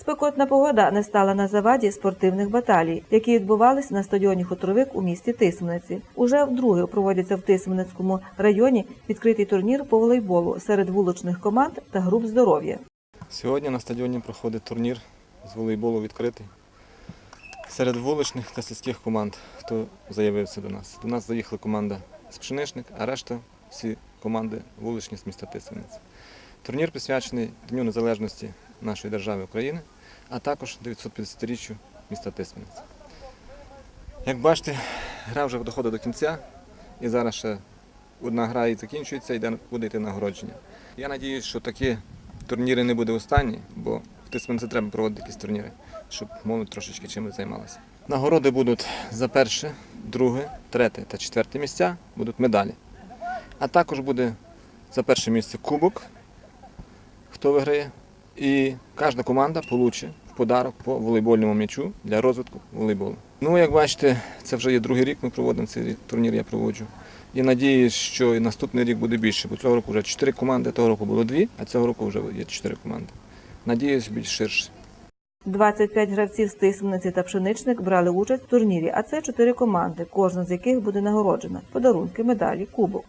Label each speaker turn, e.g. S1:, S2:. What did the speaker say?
S1: Спекотна погода не стала на заваді спортивних баталій, які відбувалися на стадіоні Хутровик у місті Тисмениці. Уже вдруге проводиться в Тисменецькому районі відкритий турнір по волейболу серед вуличних команд та груп здоров'я.
S2: Сьогодні на стадіоні проходить турнір з волейболу відкритий. Серед вуличних та сільських команд, хто заявився до нас. До нас заїхала команда з пшеничник, а решта всі команди вуличні з міста Тисменець. Турнір присвячений Дню Незалежності нашої держави України, а також 950-річчю міста Тисменець. Як бачите, гра вже доходить до кінця, і зараз ще одна гра і закінчується, і буде йти нагородження. Я сподіваюся, що такі турніри не буде останні, бо в Тисменці треба проводити якісь турніри, щоб молодь трошечки чимось займалася. Нагороди будуть за перше, друге, третє та четверте місця будуть медалі. А також буде за перше місце кубок, хто виграє. І кожна команда отримає в подарок по волейбольному м'ячу для розвитку волейболу. Ну, як бачите, це вже є другий рік, ми проводимо цей турнір, я проводжу. І надіюсь, що і наступний рік буде більше, бо цього року вже чотири команди, того року було дві, а цього року вже є чотири команди. Надіюсь, більш ширше.
S1: 25 гравців з Тисмениці та Пшеничник брали участь в турнірі, а це чотири команди, кожна з яких буде нагороджена подарунки, медалі, кубок.